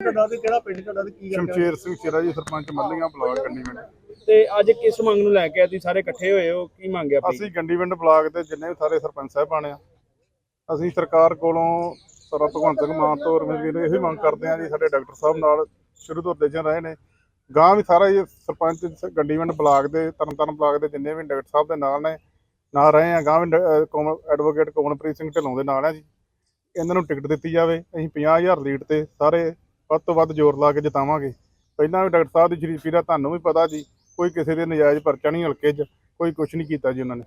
ਤੁਹਾਡਾ ਤੇ ਕਿਹੜਾ ਪਿੰਡ ਤੁਹਾਡਾ ਤੇ ਕੀ ਗੱਲ ਸ਼ਮਸ਼ੇਰ ਸਿੰਘ ਸ਼ੇਰਾ ਜੀ ਸਰਪੰਚ ਮੱਲੀਆਂ ਬਲਾਕ ਗੰਡੀਵਿੰਡ ਤੇ ਅੱਜ ਕਿਸ ਮੰਗ ਨੂੰ ਲੈ ਕੇ ਤੁਸੀਂ ਸਾਰੇ ਇਕੱਠੇ ਹੋਏ ਹੋ? ਕੀ ਮੰਗਿਆ ਆਪਣੀ? ਅਸੀਂ ਗੰਡੀਵਿੰਡ ਬਲਾਕ ਦੇ ਜਿੰਨੇ ਵੀ ਸਾਰੇ ਸਰਪੰਚ ਸਾਹਿਬਾਨ ਆ ਅਸੀਂ ਸਰਕਾਰ ਕੋਲੋਂ ਸਰ ਭਗਵੰਤ ਸਿੰਘ ਮਾਨ ਤੋਂ ਰਮੇਸ਼ ਜੀ ਨੂੰ ਇਹੀ ਮੰਗ ਕਰਦੇ ਆ ਜੀ ਸਾਡੇ ਡਾਕਟਰ ਸਾਹਿਬ ਨਾਲ ਸ਼ੁਰੂ ਤੋਂ ਦੇਜਨ ਰਹੇ ਨੇ। ਗਾਂ ਵੀ ਸਾਰਾ ਇਹ ਸਰਪੰਚ ਸ- ਗੰਡੀਵਿੰਡ ਬਲਾਕ ਦੇ ਤਰਨਤਾਰਨ ਬਲਾਕ ਦੇ ਜਿੰਨੇ ਵੀ ਡਾਕਟਰ ਸਾਹਿਬ ਦੇ ਨਾਲ ਨੇ ਨਾਲ ਰਹੇ ਆ। ਗਾਂ ਵੀ ਡ- ਅਹ ਕੋਮਲ ਐਡਵੋਕੇਟ ਕੋਮਲਪ੍ਰੀਤ ਸਿੰਘ ਢਿੱਲੋਂ ਦੇ ਨਾਲ ਆ ਜੀ। ਇਹਨਾਂ ਨੂੰ ਟਿਕਟ ਦਿੱਤੀ ਜਾਵੇ। ਅਸੀਂ 50000 ਲੀਡ ਤੇ ਸਾਰੇ ਵੱਧ ਤੋਂ ਵੱਧ ਜ਼ੋਰ ਲਾ ਕੇ ਜਿਤਾਵਾਂਗੇ। ਪਹਿਲਾਂ ਵੀ ਡਾਕਟਰ ਸਾਹਿਬ ਦੀ ਸ਼ਰੀਫੀ ਦਾ ਤੁਹਾਨੂੰ ਵੀ ਪਤਾ ਜੀ ਕੋਈ ਕਿਸੇ ਦੇ ਨਜਾਇਜ਼ ਪਰਚਾ ਨਹੀਂ ਹਲਕੇ 'ਚ ਕੋਈ ਕੁਝ ਨਹੀਂ ਕੀਤਾ ਜੀ ਉਹਨਾਂ ਨੇ।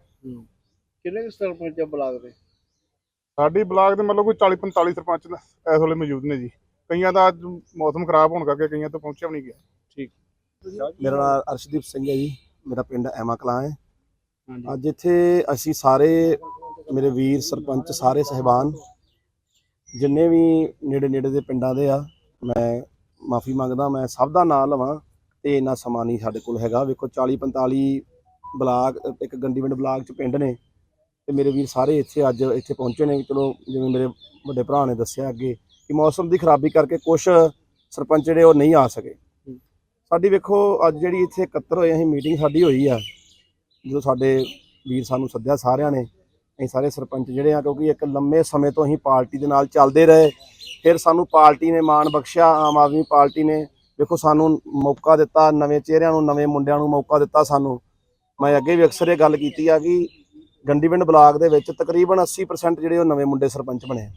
ਕਿੰਨੇ ਕੁ ਸਰਪੰਚ ਆ ਬਲਾਕ ਦੇ? ਸਾਡੀ ਬਲਾਕ ਦੇ ਮਤਲਬ ਕੋਈ 40 45 ਸਰਪੰਚ ਦਾ ਇਸ ਵੇਲੇ ਮੌਜੂਦ ਨੇ ਜੀ। ਕਈਆਂ ਦਾ ਅੱਜ ਮੌਸਮ ਖਰਾਬ ਹੋਣ ਕਰਕੇ ਕਈਆਂ ਤੋਂ ਪਹੁੰਚਿਆ ਵੀ ਨਹੀਂ ਗਿਆ। ਮੇਰਾ ਨਾਮ ਅਰਸ਼ਦੀਪ ਸਿੰਘ ਹੈ ਜੀ ਮੇਰਾ ਪਿੰਡ ਐਮਾ ਕਲਾਂ ਹੈ। ਅੱਜ ਇੱਥੇ ਅਸੀਂ ਸਾਰੇ ਮੇਰੇ ਵੀਰ ਸਰਪੰਚ ਸਾਰੇ ਸਹਿਬਾਨ ਜਿੰਨੇ ਵੀ ਨੇੜੇ ਨੇੜੇ ਦੇ ਪਿੰਡਾਂ ਦੇ ਆ ਮੈਂ ਮਾਫੀ ਮੰਗਦਾ ਮੈਂ ਸਭ ਦਾ ਨਾਮ ਲਵਾਂ ਤੇ ਇੰਨਾ ਸਮਾਂ ਨਹੀਂ ਸਾਡੇ ਕੋਲ ਹੈਗਾ। ਵੇਖੋ 40 45 ਬਲਾਕ ਇੱਕ ਗੰਡੀਵਿੰਡ ਬਲਾਕ ਚ ਪਿੰਡ ਨੇ ਤੇ ਮੇਰੇ ਵੀਰ ਸਾਰੇ ਇੱਥੇ ਅੱਜ ਇੱਥੇ ਪਹੁੰਚੇ ਨੇ। ਚਲੋ ਜਿਵੇਂ ਮੇਰੇ ਵੱਡੇ ਭਰਾ ਨੇ ਦੱਸਿਆ ਅੱਗੇ ਕਿ ਮੌਸਮ ਦੀ ਖਰਾਬੀ ਕਰਕੇ ਕੁਝ ਸਰਪੰਚ ਜਿਹੜੇ ਉਹ ਨਹੀਂ ਆ ਸਕੇ। ਸਾਡੀ ਵੇਖੋ ਅੱਜ ਜਿਹੜੀ ਇੱਥੇ ਇਕੱਤਰ ਹੋਏ ਅਸੀਂ ਮੀਟਿੰਗ ਸਾਡੀ ਹੋਈ ਆ ਜਦੋਂ ਸਾਡੇ ਵੀਰ ਸਾਨੂੰ ਸੱਦਿਆ ਸਾਰਿਆਂ ਨੇ ਅਸੀਂ ਸਾਰੇ ਸਰਪੰਚ ਜਿਹੜੇ ਆ, ਕਿਉਂਕਿ ਇੱਕ ਲੰਮੇ ਸਮੇਂ ਤੋਂ ਅਸੀਂ ਪਾਰਟੀ ਦੇ ਨਾਲ ਚੱਲਦੇ ਰਹੇ। ਫਿਰ ਸਾਨੂੰ ਪਾਰਟੀ ਨੇ ਮਾਣ ਬਖਸ਼ਿਆ, ਆਮ ਆਦਮੀ ਪਾਰਟੀ ਨੇ। ਵੇਖੋ ਸਾਨੂੰ ਮੌਕਾ ਦਿੱਤਾ, ਨਵੇਂ ਚਿਹਰਿਆਂ ਨੂੰ, ਨਵੇਂ ਮੁੰਡਿਆਂ ਨੂੰ ਮੌਕਾ ਦਿੱਤਾ ਸਾਨੂੰ। ਮੈਂ ਅੱਗੇ ਵੀ ਅਕਸਰ ਇਹ ਗੱਲ ਕੀਤੀ ਆ ਕਿ ਗੰਡੀਵਿੰਡ ਬਲਾਕ ਦੇ ਵਿੱਚ ਤਕਰੀਬਨ 80% ਜਿਹੜੇ ਉਹ ਨਵੇਂ ਮੁੰਡੇ ਸਰਪੰਚ ਬਣੇ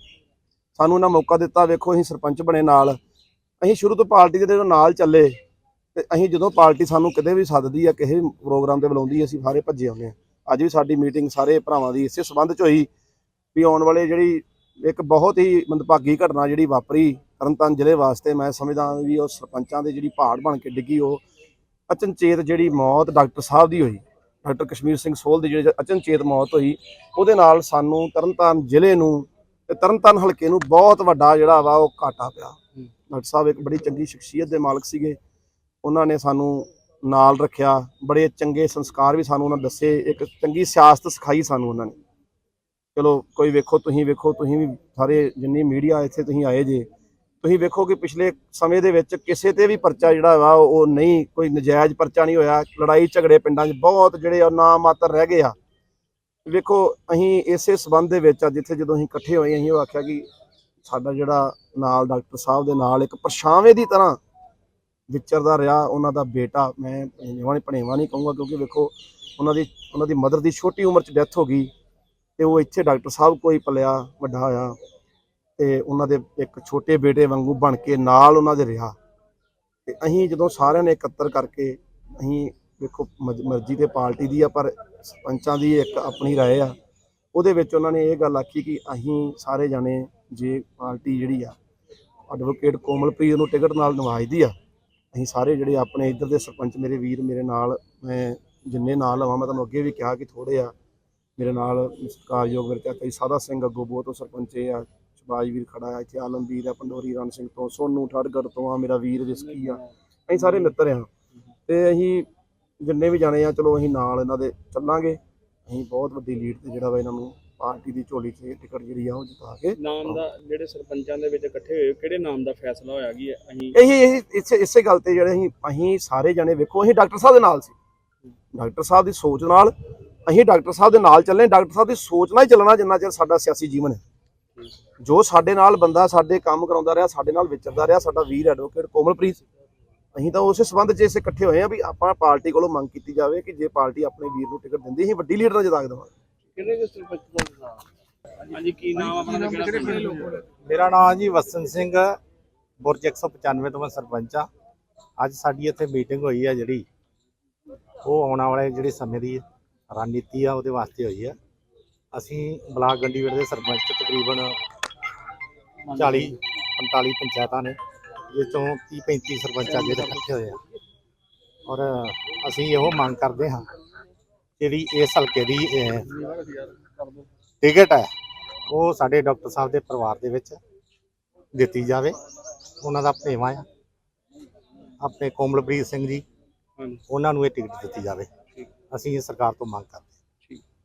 ਸਾਨੂੰ ਉਹਨਾਂ ਮੌਕਾ ਦਿੱਤਾ, ਵੇਖੋ, ਅਸੀਂ ਸਰਪੰਚ ਬਣੇ ਨਾਲ। ਅਸੀਂ ਸ਼ੁਰੂ ਤੋਂ ਪਾਰਟੀ ਦੇ ਨਾਲ ਚੱਲੇ, ਤੇ ਅਸੀਂ ਜਦੋਂ ਪਾਰਟੀ ਸਾਨੂੰ ਕਿਤੇ ਵੀ ਸੱਦਦੀ ਆ, ਕਿਸੇ ਵੀ ਪ੍ਰੋਗਰਾਮ ਤੇ ਬੁਲਾਉਂਦੀ, ਅਸੀਂ ਸਾਰੇ ਭੱਜੇ ਆਉਂਦੇ ਆ। ਅੱਜ ਵੀ ਸਾਡੀ ਮੀਟਿੰਗ ਸਾਰੇ ਭਰਾਵਾਂ ਦੀ ਇਸੇ ਸੰਬੰਧ ਚ ਹੋਈ ਵੀ ਆਉਣ ਵਾਲੇ ਜਿਹੜੀ ਇੱਕ ਬਹੁਤ ਹੀ ਮੰਦਭਾਗੀ ਘਟਨਾ ਜਿਹੜੀ ਵਾਪਰੀ ਤਰਨਤਾਰਨ ਜ਼ਿਲ੍ਹੇ ਵਾਸਤੇ ਮੈਂ ਸਮਝਦਾ ਵੀ ਉਹ ਸਰਪੰਚਾਂ ਦੇ ਜਿਹੜੀ ਪਹਾੜ ਬਣ ਕੇ ਡਿੱਗੀ ਉਹ ਅਚਨਚੇਤ ਜਿਹੜੀ ਮੌਤ ਡਾਕਟਰ ਸਾਹਿਬ ਦੀ ਹੋਈ ਡਾਕਟਰ ਕਸ਼ਮੀਰ ਸਿੰਘ ਸੋਲ ਦੀ ਜਿਹੜੀ ਅਚਨਚੇਤ ਮੌਤ ਹੋਈ ਉਹਦੇ ਨਾਲ ਸਾਨੂੰ ਤਰਨਤਾਰਨ ਜ਼ਿਲ੍ਹੇ ਨੂੰ ਤੇ ਤਰਨਤਾਰਨ ਹਲਕੇ ਨੂੰ ਬਹੁਤ ਵੱਡਾ ਜਿਹੜਾ ਵਾ ਉਹ ਘਾਟਾ ਪਿਆ। ਡਾਕਟਰ ਸਾਹਿਬ ਇੱਕ ਬੜੀ ਚੰਗੀ ਸ਼ਖਸੀਅਤ ਦੇ ਮਾਲਕ ਸੀਗੇ। ਉਹਨਾਂ ਨੇ ਸਾਨੂੰ ਨਾਲ ਰੱਖਿਆ, ਬੜੇ ਚੰਗੇ ਸੰਸਕਾਰ ਵੀ ਸਾਨੂੰ ਉਹਨਾਂ ਦੱਸੇ, ਇੱਕ ਚੰਗੀ ਸਿਆਸਤ ਸਿਖਾਈ ਸਾਨੂੰ ਉਹਨਾਂ ਨੇ। ਚਲੋ, ਕੋਈ ਵੇਖੋ, ਤੁਸੀਂ ਵੇਖੋ, ਤੁਸੀਂ ਵੀ ਸਾਰੇ ਜਿੰਨੀ ਮੀਡੀਆ ਇੱਥੇ ਤੁਸੀਂ ਆਏ ਜੇ, ਤੁਸੀਂ ਵੇਖੋ ਕਿ ਪਿਛਲੇ ਸਮੇਂ ਦੇ ਵਿੱਚ ਕਿਸੇ ਤੇ ਵੀ ਪਰਚਾ ਜਿਹੜਾ ਵਾ, ਉਹ ਨਹੀਂ, ਕੋਈ ਨਜਾਇਜ਼ ਪਰਚਾ ਨਹੀਂ ਹੋਇਆ। ਲੜਾਈ ਝਗੜੇ ਪਿੰਡਾਂ 'ਚ ਬਹੁਤ ਜਿਹੜੇ ਆ, ਨਾ ਮਾਤਰ ਰਹਿ ਗਏ ਆ। ਵੇਖੋ, ਅਸੀਂ ਇਸੇ ਸਬੰਧ ਦੇ ਵਿੱਚ ਅੱਜ ਇੱਥੇ ਜਦੋਂ ਅਸੀਂ ਇਕੱਠੇ ਹੋਏ, ਅਸੀਂ ਉਹ ਆਖਿਆ ਕਿ ਸਾਡਾ ਜਿਹੜਾ ਨਾਲ ਡਾਕਟਰ ਸਾਹਿਬ ਦੇ ਨਾਲ ਇੱਕ ਪਰਛਾਵੇਂ ਦੀ ਤਰ੍ਹਾਂ ਵਿਚਰਦਾ ਰਿਹਾ ਉਹਨਾਂ ਦਾ ਬੇਟਾ ਮੈਂ ਭਣੇਵਾ ਭਣੇਵਾ ਨਹੀਂ ਕਹੂੰਗਾ ਕਿਉਂਕਿ ਵੇਖੋ ਉਹਨਾਂ ਦੀ ਉਹਨਾਂ ਦੀ ਮਦਰ ਦੀ ਛੋਟੀ ਉਮਰ 'ਚ ਡੈਥ ਹੋ ਗਈ ਤੇ ਉਹ ਇੱਥੇ ਡਾਕਟਰ ਸਾਹਿਬ ਕੋਈ ਪਲਿਆ ਵੱਡਾ ਹੋਇਆ ਤੇ ਉਹਨਾਂ ਦੇ ਇੱਕ ਛੋਟੇ ਬੇਟੇ ਵਾਂਗੂ ਬਣ ਕੇ ਨਾਲ ਉਹਨਾਂ ਦੇ ਰਿਹਾ ਤੇ ਅਸੀਂ ਜਦੋਂ ਸਾਰਿਆਂ ਨੇ ਇਕੱਤਰ ਕਰਕੇ ਅਸੀਂ ਵੇਖੋ ਮਜ- ਮਰਜ਼ੀ ਤੇ ਪਾਰਟੀ ਦੀ ਆ ਪਰ ਸਰਪੰਚਾਂ ਦੀ ਇੱਕ ਆਪਣੀ رائے ਆ ਉਹਦੇ ਵਿੱਚ ਉਹਨਾਂ ਨੇ ਇਹ ਗੱਲ ਆਖੀ ਕਿ ਅਸੀਂ ਸਾਰੇ ਜਾਣੇ ਜੇ ਪਾਰਟੀ ਜਿਹੜੀ ਆ ਐਡਵੋਕੇਟ ਕੋਮਲਪ੍ਰੀਤ ਨੂੰ ਟਿਕਟ ਨਾਲ ਨਵਾਜਦੀ ਆ ਅਸੀਂ ਸਾਰੇ ਜਿਹੜੇ ਆਪਣੇ ਇੱਧਰ ਦੇ ਸਰਪੰਚ ਮੇਰੇ ਵੀਰ ਮੇਰੇ ਨਾਲ, ਮੈਂ ਜਿੰਨੇ ਨਾਲ ਲਵਾਂ, ਮੈਂ ਤੁਹਾਨੂੰ ਅੱਗੇ ਵੀ ਕਿਹਾ ਕਿ ਥੋੜੇ ਆ, ਮੇਰੇ ਨਾਲ ਸਤਿਕਾਰਯੋਗ ਮੇਰੇ ਚਾਚਾ ਜੀ ਸਾਦਾ ਸਿੰਘ ਅੱਗੋਂ ਬਹੁਤ ਸਰਪੰਚ ਇਹ ਆ ਸ਼ਬਾਜ ਵੀਰ ਖੜਾ ਆ, ਇੱਥੇ ਆਲਮਵੀਰ ਆ, ਪੰਡੋਰੀ ਰਣ ਸਿੰਘ ਤੋਂ, ਸੋਨੂ ਠੜਗੜ ਤੋਂ ਆ, ਮੇਰਾ ਵੀਰ ਰਿਸਕੀ ਆ, ਅਸੀਂ ਸਾਰੇ ਮਿੱਤਰ ਆ। ਤੇ ਅਸੀਂ ਜਿੰਨੇ ਵੀ ਜਾਣੇ ਆ, ਚਲੋ ਅਸੀਂ ਨਾਲ ਇਹਨਾਂ ਦੇ ਚੱਲਾਂਗੇ, ਅਸੀਂ ਬਹੁਤ ਵੱਡੀ ਲੀਡ ਤੇ ਜਿਹੜਾ ਵਾ ਇਹਨਾਂ ਨੂੰ ਪਾਰਟੀ ਦੀ ਝੋਲੀ 'ਚ ਟਿਕਟ ਜਿਹੜੀ ਆ ਉਹ ਜਿਤਾ ਕੇ ਨਾਮ ਦਾ ਜਿਹੜੇ ਸਰਪੰਚਾਂ ਦੇ ਵਿੱਚ ਇਕੱਠੇ ਹੋਏ ਕਿਹੜੇ ਨਾਮ ਦਾ ਫੈਸਲਾ ਹੋਇਆ ਕੀ ਅਸੀਂ ਇਹੀ ਇਹੀ ਇਸੇ ਇਸੇ ਗੱਲ ਤੇ ਜਿਹੜੇ ਅਸੀਂ ਅਸੀਂ ਸਾਰੇ ਜਣੇ ਵੇਖੋ ਅਸੀਂ ਡਾਕਟਰ ਸਾਹਿਬ ਦੇ ਨਾਲ ਸੀ। ਡਾਕਟਰ ਸਾਹਿਬ ਦੀ ਸੋਚ ਨਾਲ ਅਸੀਂ ਡਾਕਟਰ ਸਾਹਿਬ ਦੇ ਨਾਲ ਚੱਲੇ। ਡਾਕਟਰ ਸਾਹਿਬ ਦੀ ਸੋਚ ਨਾਲ ਹੀ ਚੱਲਣਾ ਜਿੰਨਾ ਚਿਰ ਸਾਡਾ ਸਿਆਸੀ ਜੀਵਨ ਹੈ। ਜੋ ਸਾਡੇ ਨਾਲ ਬੰਦਾ ਸਾਡੇ ਕੰਮ ਕਰਾਉਂਦਾ ਰਿਹਾ ਸਾਡੇ ਨਾਲ ਵਿਚਰਦਾ ਰਿਹਾ ਸਾਡਾ ਵੀਰ ਐਡਵੋਕੇਟ ਕੋਮਲਪ੍ਰੀਤ ਅਸੀਂ ਤਾਂ ਉਸੇ ਸਬੰਧ 'ਚ ਇਸੇ ਇਕੱਠੇ ਹੋਏ ਆ ਵੀ ਆਪਾਂ ਪਾਰਟੀ ਕੋਲੋਂ ਮੰਗ ਕੀਤੀ ਜਾਵੇ ਕਿ ਜੇ ਪਾਰਟੀ ਆਪਣੇ ਵੀਰ ਨੂੰ ਟਿਕਟ ਦਿੰਦੀ ਅਸੀਂ ਵੱਡੀ ਲੀਡਰ ਨਾਲ ਜਿਤਾ ਕੇ ਦੇਵਾਂਗੇ। ਕਿੰਨੇ ਕੁ ਸਰਪੰਚ ਦਾ ਨਾਮ? ਹਾਂਜੀ ਕੀ ਨਾਮ ਆਪਣਾ? ਤੇ ਕਿਹੜਾ ਪਿੰਡ? ਮੇਰਾ ਨਾਮ ਜੀ ਵਸਨ ਸਿੰਘ ਬੁਰਜ 195 ਤੋਂ ਮੈਂ ਸਰਪੰਚ ਆ। ਅੱਜ ਸਾਡੀ ਇੱਥੇ ਮੀਟਿੰਗ ਹੋਈ ਆ ਜਿਹੜੀ ਉਹ ਆਉਣ ਵਾਲੇ ਜਿਹੜੇ ਸਮੇਂ ਦੀ ਰਣਨੀਤੀ ਆ ਉਹਦੇ ਵਾਸਤੇ ਹੋਈ ਆ। ਅਸੀਂ ਬਲਾਕ ਗੰਡੀਗੜ੍ਹ ਦੇ ਸਰਪੰਚ ਤਕਰੀਬਨ 40 45 ਪੰਚਾਇਤਾਂ ਨੇ ਜਿਸ ਤੋਂ 30 35 ਸਰਪੰਚ ਦੇ ਇਕੱਠੇ ਹੋਏ ਆ। ਔਰ ਅਸੀਂ ਇਹੋ ਮੰਗ ਕਰਦੇ ਹਾਂ ਜਿਹੜੀ ਇਸ ਹਲਕੇ ਦੀ ਟਿਕਟ ਹੈ ਉਹ ਸਾਡੇ ਡਾਕਟਰ ਸਾਹਿਬ ਦੇ ਪਰਿਵਾਰ ਦੇ ਵਿੱਚ ਦਿੱਤੀ ਜਾਵੇ। ਉਹਨਾਂ ਦਾ ਭੇਵਾ ਆ। ਆਪਣੇ ਕੋਮਲਪ੍ਰੀਤ ਸਿੰਘ ਜੀ ਉਹਨਾਂ ਨੂੰ ਇਹ ਟਿਕਟ ਦਿੱਤੀ ਜਾਵੇ। ਅਸੀਂ ਇਹ ਸਰਕਾਰ ਤੋਂ ਮੰਗ ਕਰਦੇ।